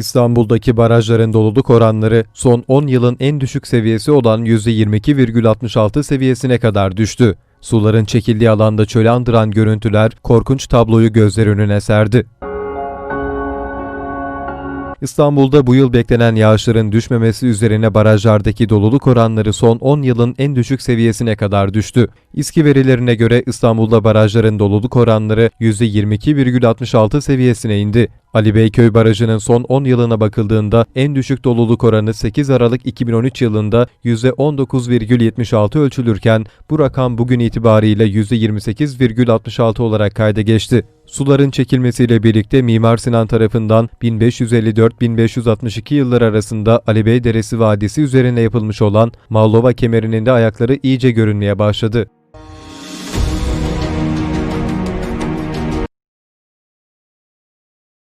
İstanbul'daki barajların doluluk oranları son 10 yılın en düşük seviyesi olan %22,66 seviyesine kadar düştü. Suların çekildiği alanda çölü andıran görüntüler korkunç tabloyu gözler önüne serdi. İstanbul'da bu yıl beklenen yağışların düşmemesi üzerine barajlardaki doluluk oranları son 10 yılın en düşük seviyesine kadar düştü. İSKİ verilerine göre İstanbul'da barajların doluluk oranları %22,66 seviyesine indi. Ali Beyköy Barajı'nın son 10 yılına bakıldığında en düşük doluluk oranı 8 Aralık 2013 yılında %19,76 ölçülürken bu rakam bugün itibariyle %28,66 olarak kayda geçti. Suların çekilmesiyle birlikte Mimar Sinan tarafından 1554-1562 yıllar arasında Ali Bey Deresi Vadisi üzerine yapılmış olan Mallova kemerinin de ayakları iyice görünmeye başladı.